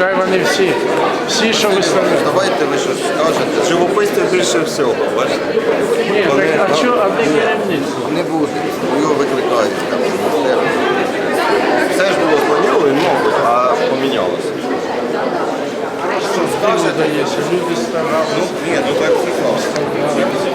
Хай вони всі, всі, що виставляють. Давайте ви щось скажете. Живописців більше всього, бачите? Ні, Вони, так, а ну, що, а де керівництво? Не буде. Його викликають там. Все ж було планірувано, ну, а помінялося. Що скажете? Здається, люди старалися. Ну, ні, ну так прекрасно. Папі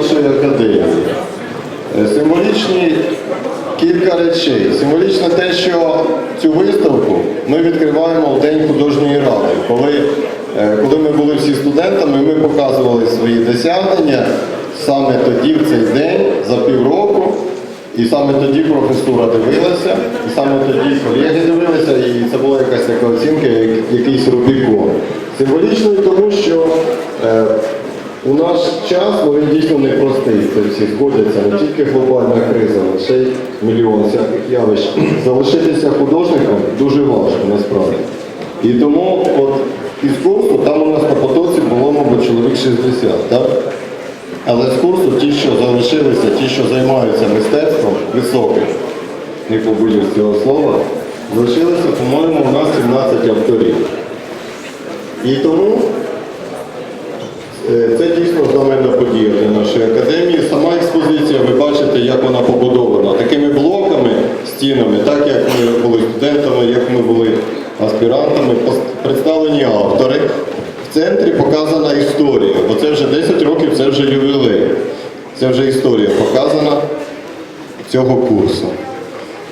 Нашої академії. Е, Символічні кілька речей. Символічно те, що цю виставку ми відкриваємо в День художньої ради. Коли, е, коли ми були всі студентами, ми показували свої досягнення саме тоді, в цей день, за півроку. І саме тоді професура дивилася, і саме тоді колеги дивилися, і це була якась така оцінка, як якийсь Рубікон. Символічною тому, що е, у наш час ну, він дійсно непростий, це всі згодяться, не тільки глобальна криза, а ще й мільйон всяких явищ. Залишитися художником дуже важко насправді. І тому от із курсу, там у нас на потоці було, мабуть, чоловік 60, так? Але з курсу ті, що залишилися, ті, що займаються мистецтвом високим, не побоюсь цього слова, залишилося, по-моєму, у нас 17 авторів. І тому Це дійсно знаменна подія для нашої академії. Сама експозиція, ви бачите, як вона побудована. Такими блоками, стінами, так як ми були студентами, як ми були аспірантами, представлені автори. В центрі показана історія, бо це вже 10 років, це вже ювілей. Це вже історія показана цього курсу.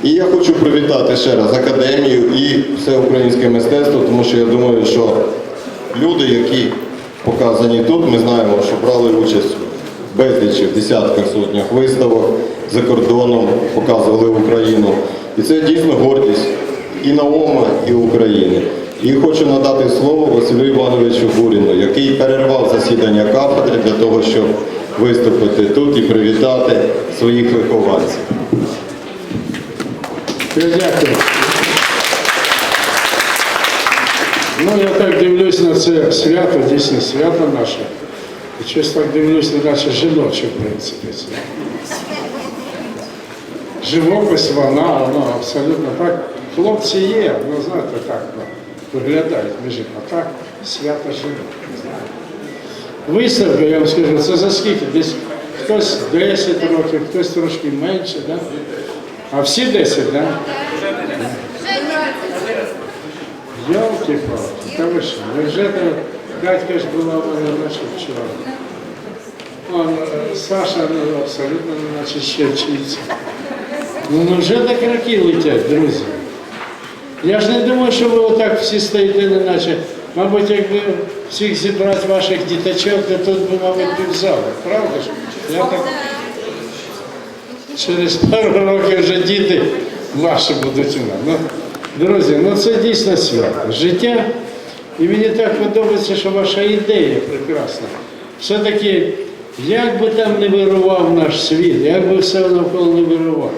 І я хочу привітати ще раз академію і все українське мистецтво, тому що я думаю, що люди, які показані тут, ми знаємо, що брали участь в безлічі, в десятках сотнях виставок за кордоном, показували Україну. І це дійсно гордість і Наома, і України. І хочу надати слово Василю Івановичу Гуріну, який перервав засідання кафедри для того, щоб виступити тут і привітати своїх вихованців. Дякую. Ну, я так дивлюсь на це свято, дійсно свято наше. І щось так дивлюсь на наше жіноче, в принципі. Це. Живопис, вона, воно абсолютно так. Хлопці є, ну знаєте, так ну, виглядають між а так свято жінок. Виставка, я вам скажу, це за скільки? Десь хтось 10 років, хтось трошки менше, да? а всі 10, так? Да? Ялки-палки, та ви що, ви вже там, Катька ж була в мене наша вчора. Он, е, Саша ну, абсолютно не наче ще вчиться. Ну, ну вже так роки летять, друзі. Я ж не думаю, що ви отак всі стоїте, не наче. Мабуть, якби всіх зібрати ваших діточок, то тут би, мабуть, півзали. Правда ж? Я так... Через пару років вже діти ваші будуть у нас. Ну, друзі, ну це дійсно свято. Життя. І мені так подобається, що ваша ідея прекрасна. Все-таки, як би там не вирував наш світ, як би все навколо не вирував,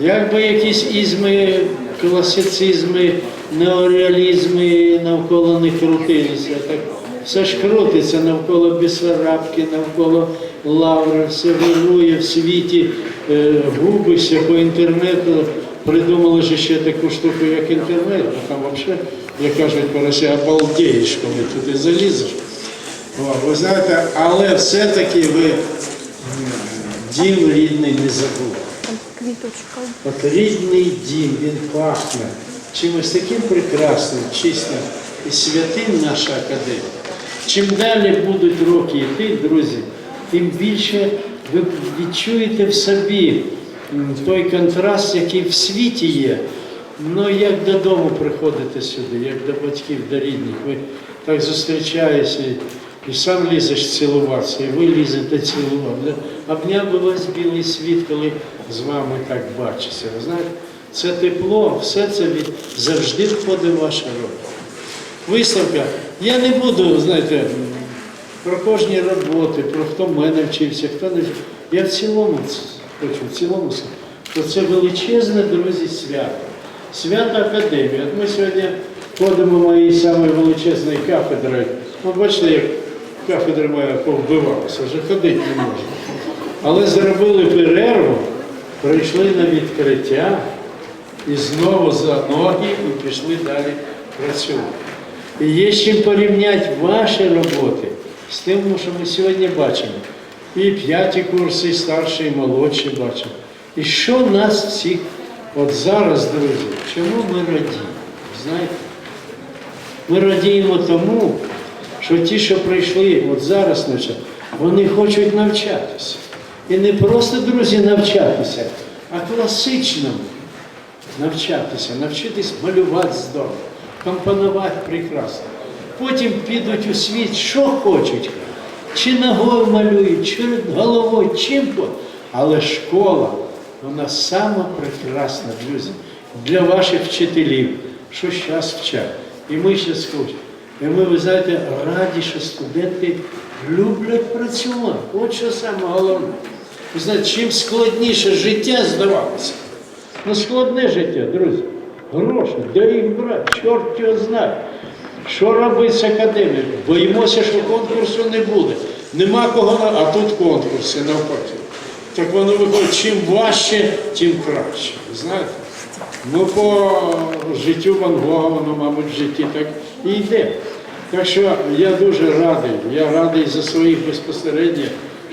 як би якісь ізми, класицизми, неореалізми навколо не крутилися, так все ж крутиться навколо Бісарабки, навколо Лаври, все вирує в світі, е, губишся по інтернету. Придумали ж ще таку штуку, як інтернет, бо там взагалі, як кажуть Росії, обалдієш, коли туди залізеш. О, ви знаєте, але все-таки ви дім рідний не забули. От рідний дім, він пахне чимось таким прекрасним, чистим і святим наша академія. Чим далі будуть роки йти, друзі, тим більше ви відчуєте в собі той контраст, який в світі є Ну, як додому приходите сюди, як до батьків, до рідних, ви так зустрічаєтеся і, сам лізеш цілуватися, і ви лізете цілувати. Обняв би вас білий світ, коли з вами так бачиться. Ви знаєте, це тепло, все це від, завжди входить в ваші роботи. Виставка. Я не буду, знаєте, про кожні роботи, про хто в мене вчився, хто не вчився. Я в цілому хочу, в цілому, с- що це величезне, друзі, свято. Свято Академії. От ми сьогодні ходимо моєю самою величезною кафедрою. Ну, бачите, як кафедра моя повбивалася, вже ходити не можна. Але зробили перерву, прийшли на відкриття і знову за ноги і пішли далі працювати. І є з чим порівняти ваші роботи з тим, що ми сьогодні бачимо. І п'яті курси, і старші, і молодші бачимо. І що нас всіх, от зараз, друзі, чому ми радіємо? Знаєте? Ми радіємо тому, що ті, що прийшли от зараз навчати, вони хочуть навчатися. І не просто, друзі, навчатися, а класичному навчатися, навчитись малювати здорово, компонувати прекрасно. Потім підуть у світ, що хочуть. Чи ногою малюють, чи головою, чим то. Але школа, вона сама прекрасна, друзі, для ваших вчителів, що зараз вчать. І ми ще хочемо. І ми, ви знаєте, раді, що студенти люблять працювати. От що саме головне. Ви знаєте, чим складніше життя здавалося. Ну, складне життя, друзі. Гроші, де їх брати? Чорт його знає. Що робить з академією? Боїмося, що конкурсу не буде. Нема кого, а тут конкурси навпаки. Так воно виходить, чим важче, тим краще. Знаєте? Ну, по життю Ван Гога, воно, мабуть, в житті так і йде. Так що я дуже радий, я радий за своїх безпосередньо,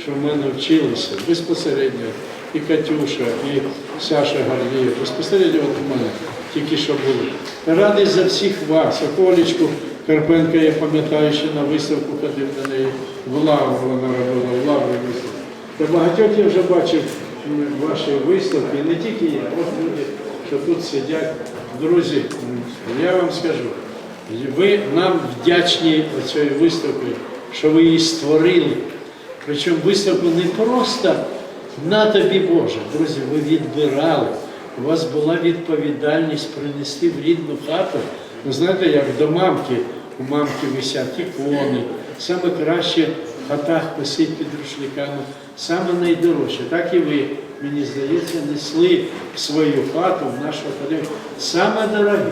що в мене вчилися. Безпосередньо і Катюша, і Саша Гарлієв. Безпосередньо от у мене тільки що були. Радий за всіх вас. Околічку Карпенка, я пам'ятаю, ще на виставку ходив до неї. В Лавру вона робила, в Лаврі виставку. Та багатьох я вже бачив ваші виставки, не тільки я, от люди, що тут сидять. Друзі, я вам скажу, ви нам вдячні цієї виставки, що ви її створили. Причому виставку не просто на тобі Боже, друзі, ви відбирали. У вас була відповідальність принести в рідну хату. Ви знаєте, як до мамки, у мамки висять ікони, саме краще в хатах висить під рушниками, саме найдорожче. Так і ви, мені здається, несли в свою хату, в нашу академію, саме дороге.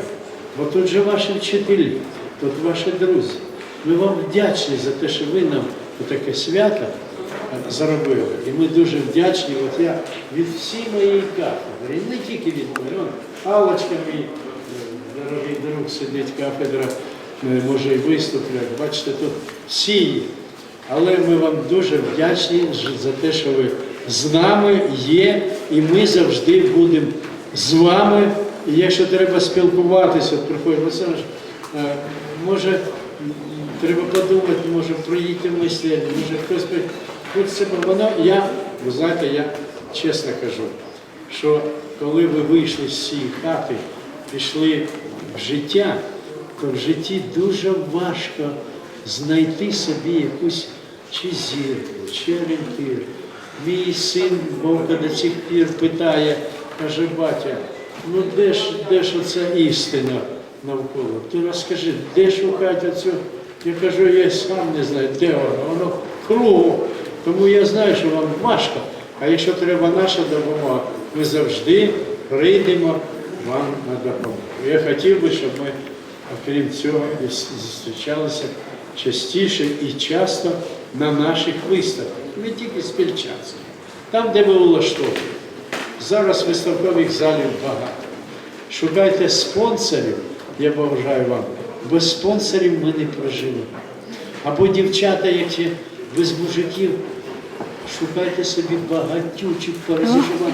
Бо тут же ваші вчителі, тут ваші друзі. Ми вам вдячні за те, що ви нам таке свято е, зробили. І ми дуже вдячні. От я від всієї моєї кафедри, не тільки від мене, он Аллочка мій, дорогий друг, сидить кафедра, е, може і виступлять. Бачите, тут всі є. Але ми вам дуже вдячні за те, що ви з нами є, і ми завжди будемо з вами. І якщо треба спілкуватися, от приходить Олександр, е, може треба подумати, може проїти мислі, може хтось хочеться, воно я, ви знаєте, я чесно кажу, що коли ви вийшли з цієї хати, пішли в життя, то в житті дуже важко знайти собі якусь чи зірку, чи орієнтир. Мій син Бог до цих пір питає, каже, батя, ну де ж, де ж оця істина навколо? Ти розкажи, де шукати оцю? Я кажу, я сам не знаю, де воно, воно кругу. Тому я знаю, що вам важко. А якщо треба наша допомога, ми завжди прийдемо вам на допомогу. Я хотів би, щоб ми, окрім цього, зустрічалися частіше і часто на наших виставках, не тільки спільчанських, там, де ви влаштовуєте. Зараз виставкових залів багато. Шукайте спонсорів, я бажаю вам. Без спонсорів ми не проживемо. Або дівчата, які без мужиків, шукайте собі багатючих перезаживати.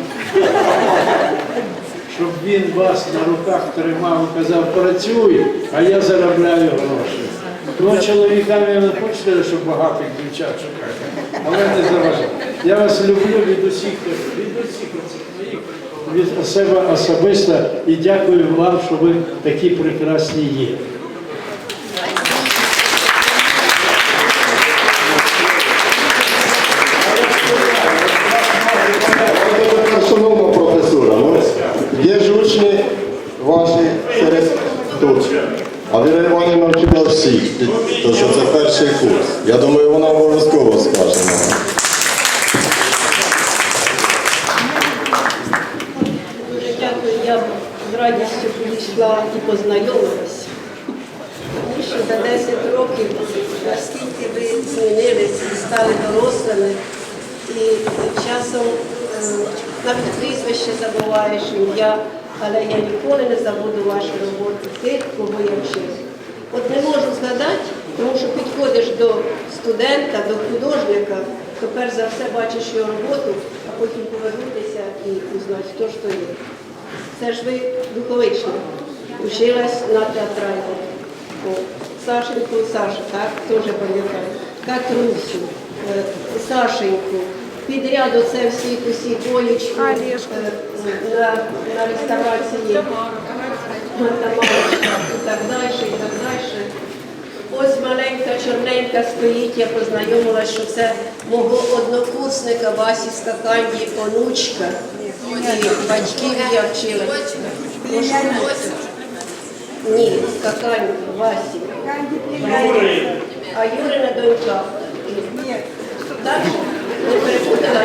Щоб він вас на руках тримав і казав, працюй, а я заробляю гроші. Ну, чоловікам я не хочу сказати, що багатих дівчат шукати, але не заважаю. Я вас люблю від усіх, від усіх від себе особисто і дякую вам, що ви такі прекрасні є. Шановна професура, ну, є ж учні ваші серед тут. А Віра Іванівна навчила всіх, то що це перший курс. Я думаю, вона обов'язково скаже. Дуже дякую, я з радістю підійшла і познайомилася. Тому що за 10 років наскільки ви змінилися і стали дорослими, і часом е, навіть прізвище забуваєш ім'я, але я ніколи не забуду вашу роботу, тих, кого я вчив. От не можу тому що підходиш до студента, до художника, то перш за все бачиш його роботу, а потім повернутися і узнати, хто ж то є. Це ж ви духовична, училась на театральному. Сашеньку Саша, так, теж пам'ятаю. Катрусю, е, Сашеньку. Підряд оце всіх усі боєчку е, на, на реставрації Тамарочка і так далі, і так далі. Ось маленька чорненька стоїть, я познайомилася, що це мого однокурсника Васі Скаканді онучка. І батьків я вчила. Ні, Скаканді, Васі. А Юрина донька. Так? Не перепутала?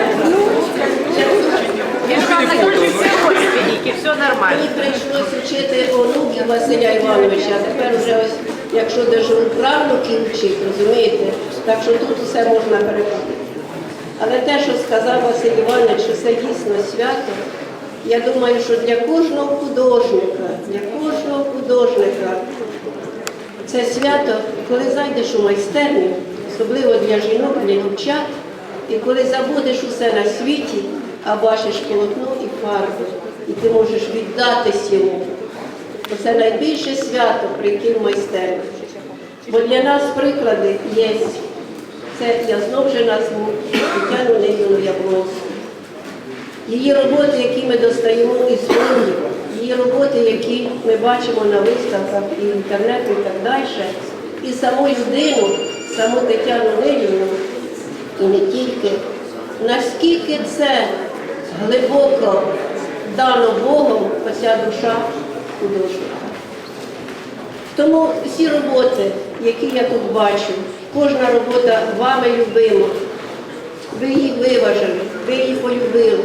Мені прийшлося вчити онуків Василя Івановича, а тепер вже ось, якщо держу правнуків вчить, розумієте, так що тут все можна перепутати. Але те, що сказав Василь Іванович, що це дійсно свято, я думаю, що для кожного художника, для кожного художника це свято, коли зайдеш у майстерню, особливо для жінок, для дівчат, і коли забудеш усе на світі, а бачиш полотно і фарби, і ти можеш віддатись йому. Це найбільше свято прийти в майстерню. Бо для нас приклади є. Це я знов же назву Тетяну Неліну Яблонську. Її роботи, які ми достаємо із фондів, її роботи, які ми бачимо на виставках і в інтернеті і так далі, і саму людину, саму Тетяну Нелівну, і не тільки, наскільки це глибоко дано Богом оця душа художника. Тому всі роботи, які я тут бачу, кожна робота вами любима, ви її виважили, ви її полюбили,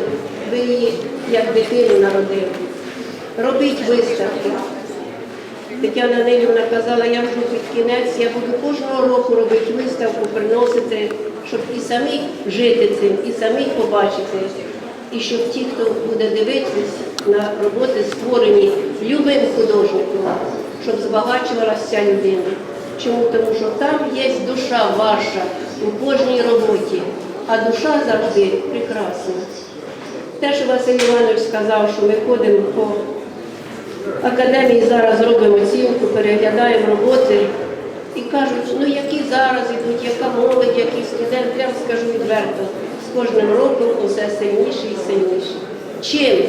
ви її як дитину народили. Робіть виставки. Тетяна Нелівна казала, я вже під кінець, я буду кожного року робити виставку, приносити, щоб і самі жити цим, і самі побачити. І щоб ті, хто буде дивитись на роботи, створені любим художником, щоб збагачувалася людина. Чому? Тому що там є душа ваша у кожній роботі, а душа завжди прекрасна. Те, що Василь Іванович сказав, що ми ходимо по академії, зараз робимо оцінку, переглядаємо роботи і кажуть, ну які зараз ідуть, яка молодь, який студент, я вам скажу відверто, з кожним роком усе сильніше і сильніше. Чим?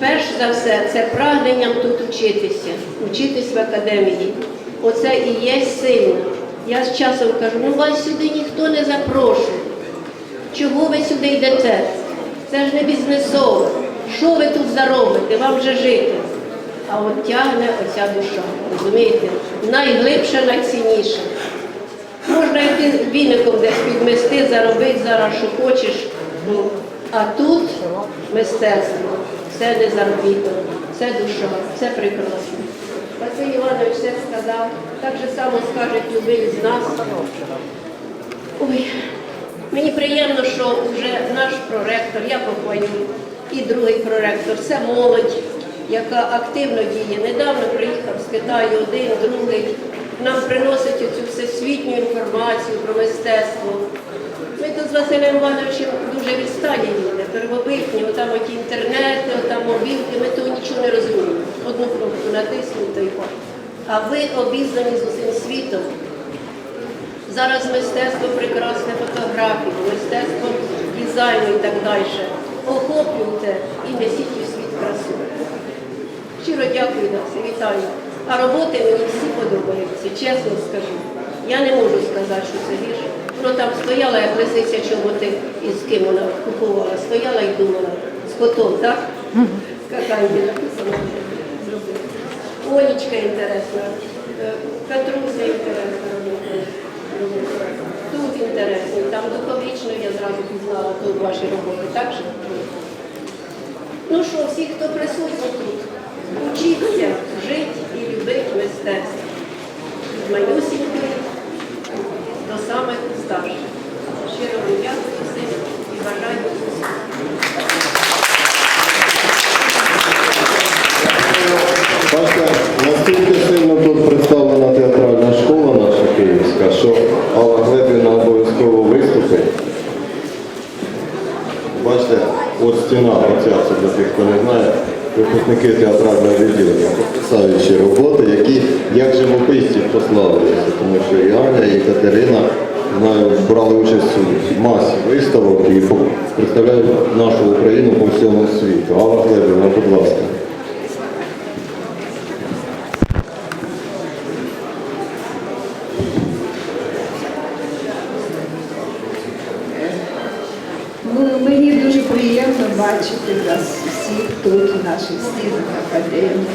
Перш за все, це прагненням тут вчитися, вчитись в академії. Оце і є сильно. Я з часом кажу, ну вас сюди ніхто не запрошує. Чого ви сюди йдете? Це ж не бізнесово. Що ви тут заробите? Вам вже жити. А от тягне оця душа. Розумієте? Найглибша, найцінніша. Можна йти віником десь підмести, заробити зараз, що хочеш. А тут мистецтво, це не заробіток, це душа, це прекрасно. Василь Іванович все сказав, так же само скаже любий з нас. Ой, мені приємно, що вже наш проректор, я похвалю, і другий проректор, це молодь, яка активно діє. Недавно приїхав з Китаю один, другий. Нам приносить цю всесвітню інформацію про мистецтво. Ми тут з Василем Івановичем дуже відстані люди, первобитні, отам оті інтернети, отам мобілки, ми того нічого не розуміємо. Одну кнопку натиснути і хо. А ви обізнані з усім світом. Зараз мистецтво прекрасне фотографії, мистецтво дизайну і так далі. охоплюйте і несіть у світ красу. Щиро дякую, Насі, вітаю. А роботи мені всі подобаються, чесно скажу. Я не можу сказати, що це вірш. Воно там стояла, як лисиця чоботи, і з ким вона купувала. Стояла і думала, з котом, так? Каканді написано. зробила. Олічка інтересна, Петруся інтересна. Тут інтересно, там духовічно я зразу пізнала тут ваші роботи, так же? Ну що, всі, хто присутній тут, учіться жити і любити мистецтво. Від малюсінької до самих старших. Щиро вам дякую всім і бажаю успіху. Бачите, настільки сильно тут представлена театральна школа наша київська, що Алла Глебівна обов'язково виступить. Бачите, от стіна оця, це для тих, хто не знає, випускники театрального відділення, потрясаючі роботи, які як живописці прославилися, тому що і Катерина знаю, брали участь у масі виставок і представляють нашу Україну по всьому світу. Алла Глебівна, будь ласка. Ну, мені дуже приємно бачити вас всіх тут, в наших стінах академії.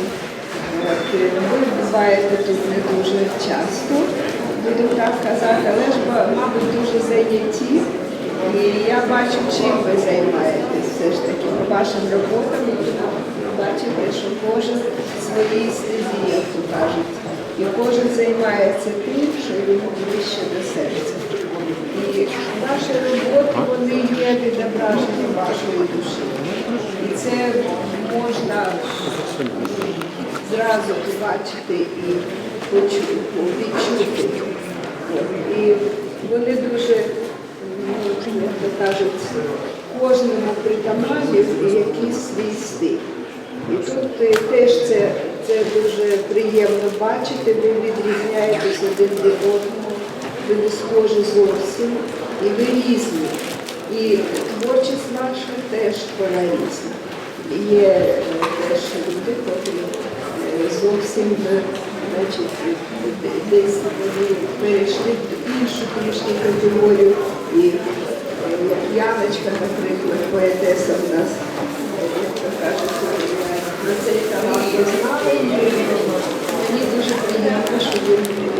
Е, ви буваєте тут не дуже часто, буду так казати, але ж, мабуть, дуже зайняті. І я бачу, чим ви займаєтесь все ж таки по вашим роботам. Бачите, що кожен своїй стезі, як то кажуть. І кожен займається тим, що йому ближче до серця. І ваші роботи вони є відображенням вашої душі. І це можна зразу побачити і відчути. І вони дуже, ну, як то кажуть, кожному притаманів якийсь свій стиль. І тут е, теж це, це дуже приємно бачити, ви відрізняєтесь один від одного, ви не схожі зовсім, і ви різні. І творчість наша теж вона різна. Є е, теж люди, котрі е, зовсім значить, десь вони перейшли в іншу трішки категорію. І е, Яночка, наприклад, поетеса в нас, е, як то кажуть, на цей талант знала, мені дуже приємно, що ви